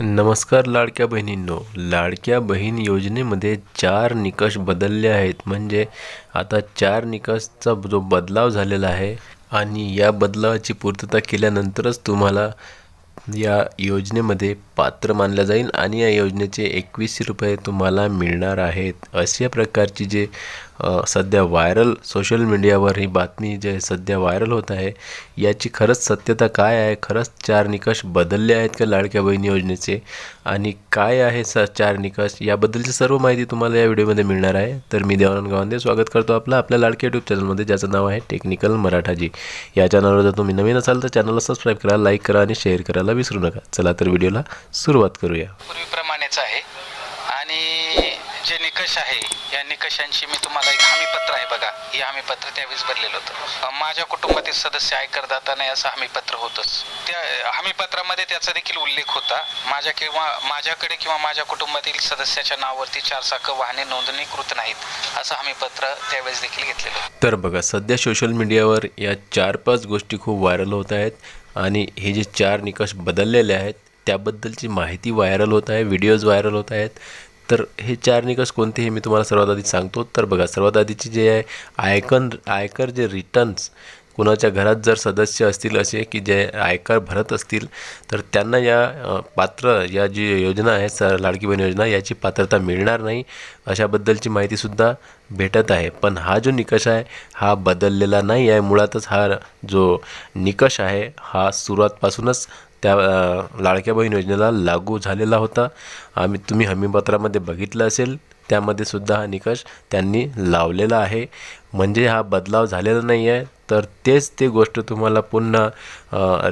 नमस्कार लाडक्या बहिणींनो. लाडक्या बहीण योजनेमध्ये चार निकष बदलले आहेत. म्हणजे आता चार निकषचा जो बदलाव झालेला आहे आणि या बदलावाची पूर्तता केल्यानंतरच तुम्हाला या योजनेमध्ये पात्र मानलं जाईल आणि या योजनेचे एकवीसशे रुपये तुम्हाला मिळणार आहेत. अशा प्रकारची जे सध्या व्हायरल सोशल मीडियावर ही बातमी जे सध्या व्हायरल होत आहे याची खरंच सत्यता काय आहे? खरंच चार निकष बदलले आहेत का लाडक्या बहीण योजनेचे? आणि काय आहे स चार निकष? याबद्दलची सर्व माहिती तुम्हाला या व्हिडिओमध्ये मिळणार आहे. तर मी देवानंद गावंदे स्वागत करतो आपलं आपल्या लाडक्या यूट्यूब चॅनलमध्ये ज्याचं नाव आहे टेक्निकल मराठाजी. या चॅनलवर जर तुम्ही नवीन असाल तर चॅनलला सबस्क्राईब करा लाईक करा आणि शेअर करायला विसरू नका. चला तर व्हिडिओला सुरुवात करूया. पूर्वीप्रमाणेच आहे. जे निकष आहे या निकषांची मी तुम्हाला एक हमीपत्र आहे बघा. हे हमीपत्र त्यावेळेस भरलेलं होतं. माझ्या कुटुंबातील सदस्य आयकरदाता नाही असं हमीपत्र होतंच. त्या हमीपत्रामध्ये त्याचा देखील उल्लेख होता. माझ्या किंवा माझ्याकडे किंवा माझ्या कुटुंबातील सदस्याच्या नावावरती चारचाकं वाहने नोंदणीकृत नाहीत असं हमीपत्र त्यावेळेस देखील घेतलेलं तर बघा सध्या सोशल मीडियावर या चार पाच गोष्टी खूप व्हायरल होत आहेत आणि हे जे चार निकष बदललेले आहेत त्याबद्दलची माहिती व्हायरल होत आहे व्हिडिओज व्हायरल होत आहेत. तर हे चार निकष कोणते हे मी तुम्हाला सर्वात आधी सांगतो. तर बघा सर्वात आधीची जे आहे आयकन आयकर जे रिटर्न्स कुणाच्या घरात जर सदस्य असतील असे की जे आयकर भरत असतील तर त्यांना या पात्र या जी योजना आहे स लाडकी बहीण योजना याची पात्रता मिळणार नाही अशाबद्दलची माहितीसुद्धा भेटत आहे. पण हा जो निकष आहे हा बदललेला नाही आहे. मुळातच हा जो निकष आहे हा सुरुवातपासूनच त्या लाडक्या बहीण योजनेला लागू झालेला होता. आम्ही तुम्ही हमीपत्रामध्ये बघितलं असेल त्यामध्ये सुद्धा हा निकष त्यांनी लावलेला आहे. म्हणजे हा बदलाव झालेला नाही आहे तर तेच ते गोष्ट तुम्हाला पुन्हा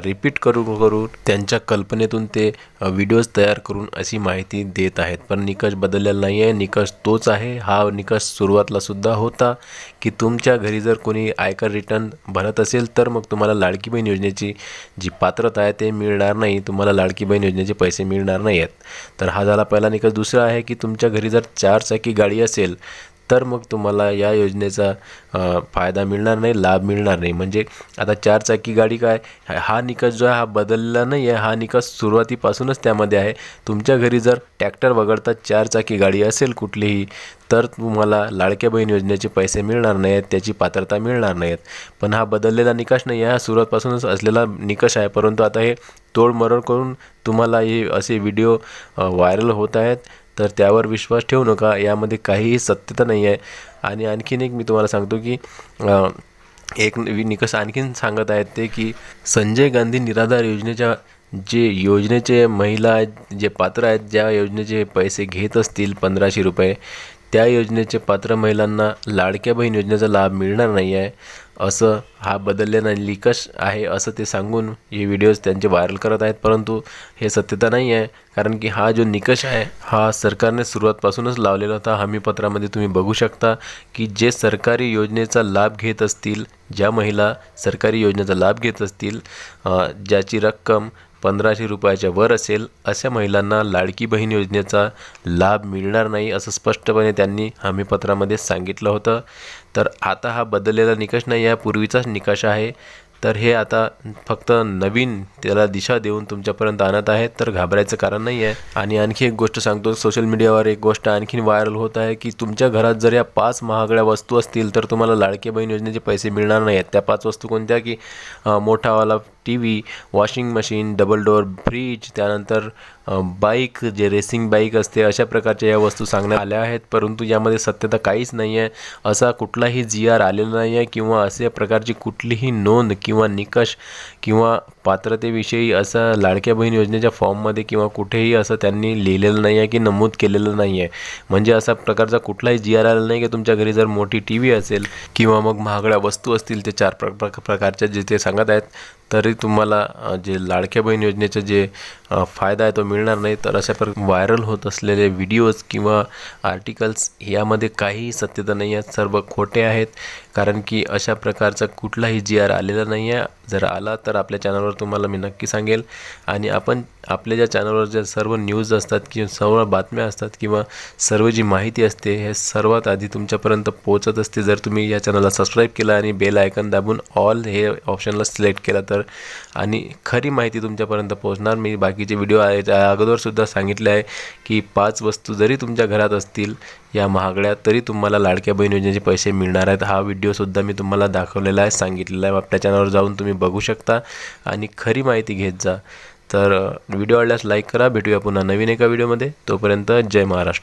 रिपीट करून करून त्यांच्या कल्पनेतून ते व्हिडिओज तयार करून अशी माहिती देत आहेत. पण निकष बदललेला नाही आहे निकष तोच आहे. हा निकष सुरुवातला सुद्धा होता की तुमच्या घरी जर कोणी आयकर रिटर्न भरत असेल तर मग तुम्हाला लाडकी बहीण योजनेची जी पात्रता आहे ते मिळणार नाही. तुम्हाला लाडकी बहीण योजनेचे पैसे मिळणार नाही आहेत तर हा झाला पहिला निकष. दुसरा आहे की तुमच्या घरी जर चारचाकी गाडी असेल तर मग तुम्हाला या योजनेचा फायदा मिळणार नाही लाभ मिळणार नाही. म्हणजे आता चारचाकी गाडी काय हा- हा निकष जो आहे हा बदलला नाही आहे. हा निकष सुरुवातीपासूनच त्यामध्ये आहे. तुमच्या घरी जर ट्रॅक्टर वगळता चारचाकी गाडी असेल कुठलीही तर तुम्हाला लाडक्या बहीण योजनेचे पैसे मिळणार नाही आहेत त्याची पात्रता मिळणार नाही आहेत पण हा बदललेला निकष नाही आहे. हा सुरुवातपासूनच असलेला निकष आहे. परंतु आता हे तोडमरोड करून तुम्हाला हे असे व्हिडिओ व्हायरल होत आहेत. तर त्यावर विश्वास ठेवू नका. यामध्ये काहीही सत्यता नाही आहे आणि आणखीन एक मी तुम्हाला सांगतो की एक निकष आणखीन सांगत आहेत ते की संजय गांधी निराधार योजनेच्या जे योजनेचे महिला आहेत, जे पात्र आहेत ज्या योजनेचे पैसे घेत असतील पंधराशे रुपये त्या योजनेचे पात्र महिलांना लाडक्या बहीण योजनेचा लाभ मिळणार नाही आहे असं हा बदललेला निकष आहे असं ते सांगून हे व्हिडिओज त्यांचे व्हायरल करत आहेत. परंतु हे सत्यता नाही आहे. कारण की हा जो निकष आहे हा सरकारने सुरुवातपासूनच लावलेला होता. हमीपत्रामध्ये तुम्ही बघू शकता की जे सरकारी योजनेचा लाभ घेत असतील ज्या महिला सरकारी योजनेचा लाभ घेत असतील ज्याची रक्कम पंधराशे रुपयाच्या वर असेल अशा महिलांना लाडकी बहीण योजनेचा लाभ मिळणार नाही असं स्पष्टपणे त्यांनी हमीपत्रामध्ये सांगितलं होतं. तर आता हा बदललेला निकष नाही आहे पूर्वीचाच निकष आहे. तर हे आता फक्त नवीन त्याला दिशा देऊन तुमच्यापर्यंत आणत आहेत तर घाबरायचं कारण नाही आहे. आणि आणखी एक गोष्ट सांगतो सोशल मीडियावर एक गोष्ट आणखीन व्हायरल होत आहे की तुमच्या घरात जर या पाच महागड्या वस्तू असतील तर तुम्हाला लाडकी बहीण योजनेचे पैसे मिळणार नाही आहेत त्या पाच वस्तू कोणत्या की मोठावाला TV washing machine double door fridge त्यानंतर बाईक जे रेसिंग बाईक असते अशा प्रकारच्या या वस्तू सांगण्यात आल्या आहेत. परंतु यामध्ये सत्यता काहीच नाही आहे असा कुठलाही जी आर आलेला नाही आहे किंवा अशा प्रकारची कुठलीही नोंद किंवा निकष किंवा पात्रतेविषयी असं लाडक्या बहीण योजनेच्या फॉर्ममध्ये किंवा कुठेही असं त्यांनी लिहिलेलं नाही आहे की नमूद केलेलं नाही आहे म्हणजे असा प्रकारचा कुठलाही जी आर आलेला नाही की तुमच्या घरी जर मोठी टी व्ही असेल किंवा मग महागड्या वस्तू असतील ते चार प्र प्र- प्रकारच्या जे ते सांगत आहेत तरी तुम्हाला जे लाडक्या बहीण योजनेचं जे फायदा आहे तो मिळणार नाही तर अशा प्रकारे व्हायरल होत असलेले व्हिडिओज किंवा आर्टिकल्स यामध्ये काहीही सत्यता नाही आहेत. सर्व खोटे आहेत. कारण की अशा प्रकारचा कुठलाही जी आर आलेला नाही आहे जर आला तर आपल्या चॅनलवर तुम्हाला मी नक्की सांगेल. आणि आपण आपल्या ज्या चॅनलवर ज्या सर्व न्यूज असतात किंवा सर्व बातम्या असतात किंवा सर्व जी माहिती असते हे सर्वात आधी तुमच्यापर्यंत पोहोचत असते. जर तुम्ही या चॅनलला सबस्क्राईब केला आणि बेल आयकन दाबून ऑल हे ऑप्शनला सिलेक्ट केला तर आणि खरी माहिती तुमच्यापर्यंत पोहोचणार. मी बाकीचे व्हिडिओ आहे त्या अगोदरसुद्धा सांगितले आहे की पाच वस्तू जरी तुमच्या घरात असतील या महागड्या तरी तुम्हाला लाडक्या बहीण योजनेचे पैसे मिळणार आहेत. हा व्हिडिओ व्हिडिओसुद्धा मी तुम्हाला दाखवलेला आहे सांगितलेला आहे. आपल्या चॅनलवर जाऊन तुम्ही बघू शकता आणि खरी माहिती घेत जा. तर व्हिडिओ आवडल्यास लाईक करा. भेटूया पुन्हा नवीन एका व्हिडिओमध्ये तोपर्यंत जय महाराष्ट्र.